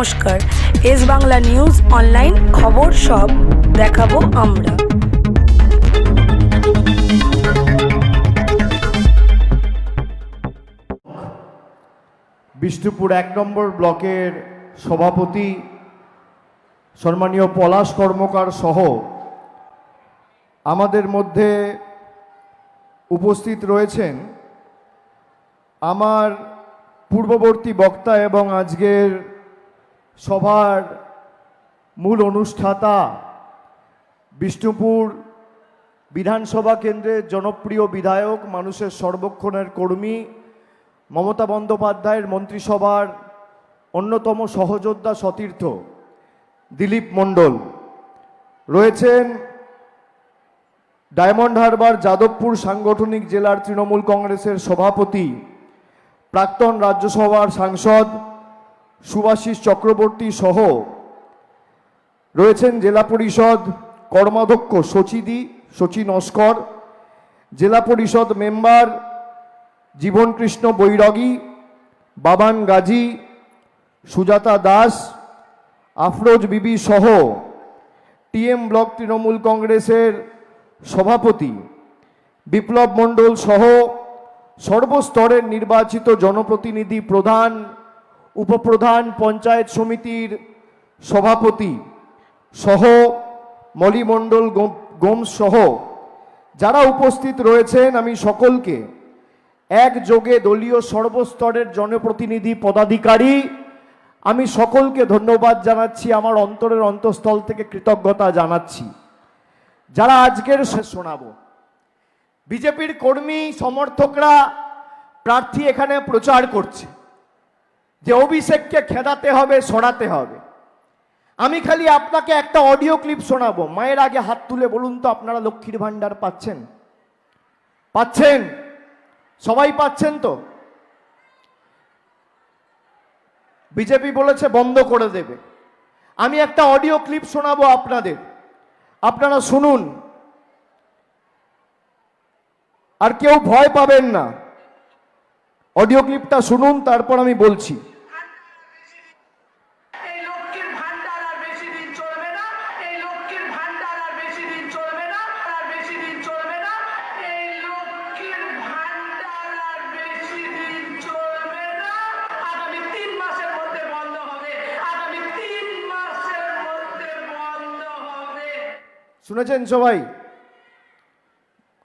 নমস্কার। S Bangla news online খবর সব দেখাবো আমরা। বিষ্ণুপুর এক নম্বর ব্লকের সভাপতি সম্মানীয় পলাশ কর্মকার সহ আমাদের মধ্যে উপস্থিত রয়েছেন আমার পূর্ববর্তী বক্তা এবং আজকের সভার মূল অনুষ্ঠাতা বিষ্ণুপুর বিধানসভা কেন্দ্রের জনপ্রিয় বিধায়ক, মানুষের সর্বক্ষণের কর্মী, মমতা বন্দ্যোপাধ্যায়ের মন্ত্রিসভার অন্যতম সহযোদ্ধা সতীর্থ দিলীপ মণ্ডল। রয়েছেন ডায়মন্ড হারবার যাদবপুর সাংগঠনিক জেলার তৃণমূল কংগ্রেসের সভাপতি, প্রাক্তন রাজ্যসভার সাংসদ সুভাষিস চক্রবর্তী সহ রয়েছেন জেলা পরিষদ কর্মাধ্যক্ষ সচিদি সচি নস্কর, জেলা পরিষদ মেম্বার জীবনকৃষ্ণ বৈরাগী, বাবান গাজী, সুজাতা দাস, আফরোজ বিবি সহ টিএম ব্লক তৃণমূল কংগ্রেসের সভাপতি বিপ্লব মণ্ডল সহ সর্বস্তরের নির্বাচিত জনপ্রতিনিধি প্রধান উপপ্রধান পঞ্চায়েত সমিতির সভাপতি সহ মলিমণ্ডল গোম সহ যারা উপস্থিত রয়েছেন, আমি সকলকে একযোগে দলীয় সর্বস্তরের জনপ্রতিনিধি পদাধিকারী, আমি সকলকে ধন্যবাদ জানাচ্ছি, আমার অন্তরের অন্তঃস্থল থেকে কৃতজ্ঞতা জানাচ্ছি। যারা আজকের শোনাবো। বিজেপির কর্মী, সমর্থকরা, প্রার্থী এখানে প্রচার করছে। যে অভিষেককে খেদাতে হবে, সরাতে হবে। আমি খালি আপনাকে একটা অডিও ক্লিপ শোনাবো। মায়ের আগে হাত তুলে বলুন তো, আপনারা লক্ষ্মীর ভাণ্ডার পাচ্ছেন? পাচ্ছেন? সবাই পাচ্ছেন তো? বিজেপি বলেছে বন্ধ করে দেবে। আমি একটা অডিও ক্লিপ শোনাবো আপনাদের। আপনারা শুনুন। আর কেউ ভয় পাবেন না। অডিও ক্লিপটা শুনুন, তারপর আমি বলছি। শুনেছেন সবাই?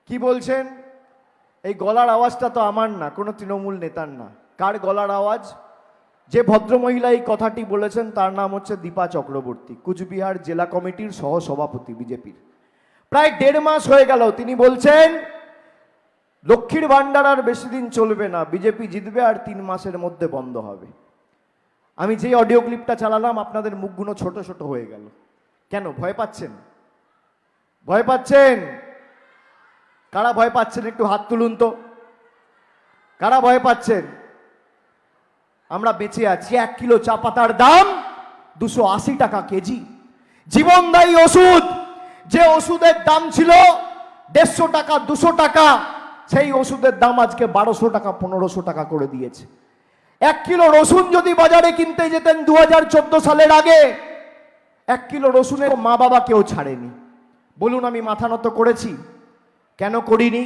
কি বলছেন? এই গলার আওয়াজটা তো আমার না, কোনো তৃণমূল নেতার না। কার গলার আওয়াজ? যে ভদ্রমহিলা এই কথাটি বলেছেন, তার নাম হচ্ছে দীপা চক্রবর্তী, কুচবিহার জেলা কমিটির সহ সভাপতি বিজেপির। প্রায় দেড় মাস হয়ে গেল, তিনি বলছেন, লক্ষ্মীর ভাণ্ডার আর বেশি দিন চলবে না, বিজেপি জিতবে আর তিন মাসের মধ্যে বন্ধ হবে। আমি যে অডিও ক্লিপটা চালালাম, আপনাদের মুখগুলো ছোট ছোট হয়ে গেল। কেন? ভয় পাচ্ছেন? ভয় পাচ্ছেন? কারা ভয় পাচ্ছেন? একটু হাত তুলুন তো। কারা ভয় পাচ্ছেন? আমরা বেঁচে আছি। এক কিলো চা পাতার দাম দুশো আশি টাকা কেজি। জীবনদায়ী ওষুধ, যে ওষুধের দাম ছিল দেড়শো টাকা, দুশো টাকা, সেই ওষুধের দাম আজকে বারোশো টাকা, পনেরোশো টাকা করে দিয়েছে। এক কিলো রসুন যদি বাজারে কিনতে যেতেন দু হাজার চোদ্দ সালের আগে, এক কিলো রসুনের মা বাবা কেউ ছাড়েনি। বলুন, আমি মাথা নত করেছি? কেন করিনি?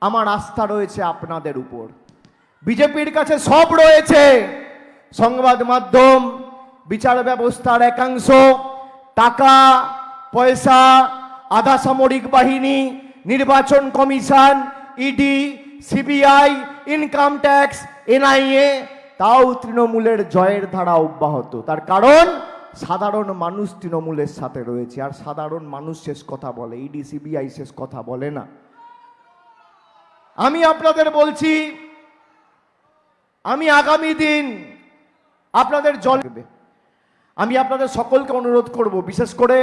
আমার আস্থা রয়েছে আপনাদের উপর। বিজেপির কাছে সব রয়েছে। সংবাদ মাধ্যম, বিচার ব্যবস্থার একাংশ, টাকা, পয়সা, আধা সামরিক বাহিনী, নির্বাচন commission ED CBI income tax NIA তাও তৃণমূলের জয়ের ধারা অব্যাহত। তার কারণ সাধারণ মানুষ তৃণমূলের সাথে রয়েছে, আর সাধারণ মানুষ শেষ কথা বলে ইডি সিবিআই শেষ কথা বলে না। আমি আপনাদের বলছি, আমি আগামী দিন আপনাদের জল আমি আপনাদের সকলকে অনুরোধ করব, বিশেষ করে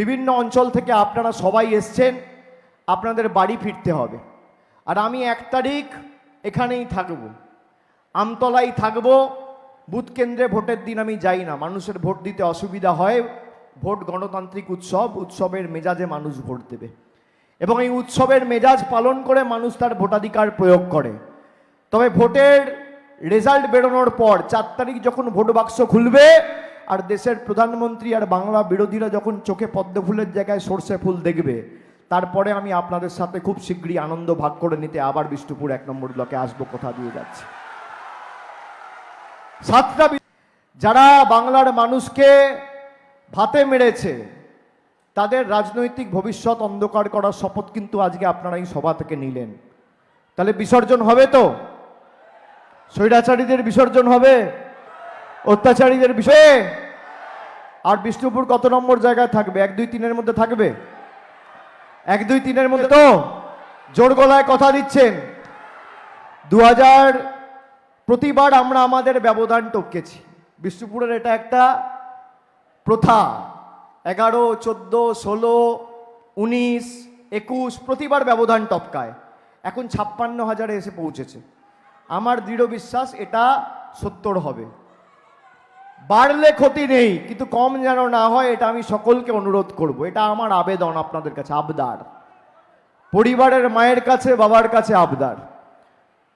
বিভিন্ন অঞ্চল থেকে আপনারা সবাই এসছেন, আপনাদের বাড়ি ফিরতে হবে। আর আমি এক তারিখ এখানেই থাকব, আমতলায় থাকব বুথ কেন্দ্রে ভোটের দিন আমি যাই না। মানুষের ভোট দিতে অসুবিধা হয়। ভোট গণতান্ত্রিক উৎসব, উৎসবের মেজাজে মানুষ ভোট দেবে। এবং এই উৎসবের মেজাজ পালন করে মানুষ তার ভোটাধিকার প্রয়োগ করে। তবে ভোটের রেজাল্ট বেরোনোর পর চার তারিখ যখন ভোট বাক্স খুলবে, আর দেশের প্রধানমন্ত্রী আর বাংলা বিরোধীরা যখন চোখে পদ্ম ফুলের জায়গায় সর্ষে ফুল দেখবে, তারপরে আমি আপনাদের সাথে খুব শীঘ্রই আনন্দ ভাগ করে নিতে আবার বিষ্ণুপুর এক নম্বর ব্লকে আসব, কথা দিয়ে যাচ্ছি। সাতটা যারা বাংলার মানুষকে ভাতে মেরেছে, তাদের রাজনৈতিক ভবিষ্যৎ অন্ধকার করার শপথ কিন্তু আজকে আপনারা এই সভা থেকে নিলেন। তাহলে বিসর্জন হবে তো? স্বৈরাচারীদের বিসর্জন হবে? অত্যাচারীদের বিষয়ে আর বিষ্ণুপুর কত নম্বর জায়গায় থাকবে? এক, দুই, তিনের মধ্যে থাকবে? এক, দুই, তিনের মধ্যে তো? জোর গলায় কথা দিচ্ছেন। দু হাজার প্রতিবার আমরা আমাদের ব্যবধান টপকেছি। বিষ্ণুপুরের এটা একটা প্রথা। এগারো, চোদ্দ, ষোলো, উনিশ, একুশ প্রতিবার ব্যবধান টপকায়। এখন ছাপ্পান্ন হাজারে এসে পৌঁছেছে। আমার দৃঢ় বিশ্বাস এটা সত্তর হবে। বাড়লে ক্ষতি নেই, কিন্তু কম যেন না হয়, এটা আমি সকলকে অনুরোধ করব। এটা আমার আবেদন আপনাদের কাছে, আবদার। পরিবারের মায়ের কাছে, বাবার কাছে আবদার।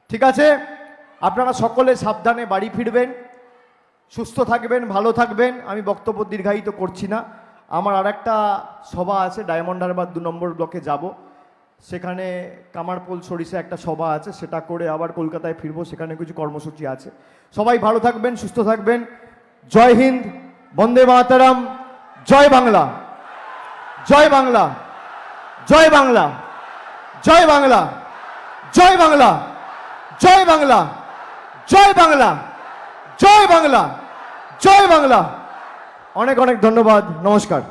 ঠিক আছে? আপনারা সকলে সাবধানে বাড়ি ফিরবেন, সুস্থ থাকবেন, ভালো থাকবেন। আমি বক্তব্য দীর্ঘায়িত করছি না। আমার আর একটা সভা আছে, ডায়মন্ড হারবার দু নম্বর ব্লকে যাব। সেখানে কামারপোল সরিষা একটা সভা আছে, সেটা করে আবার কলকাতায় ফিরবো, সেখানে কিছু কর্মসূচি আছে। সবাই ভালো থাকবেন, সুস্থ থাকবেন। জয় হিন্দ, বন্দে মাতারাম, জয় বাংলা। জয় বাংলা। জয় বাংলা। জয় বাংলা। জয় বাংলা। জয় বাংলা। জয় বাংলা জয় বাংলা জয় বাংলা। অনেক অনেক ধন্যবাদ নমস্কার।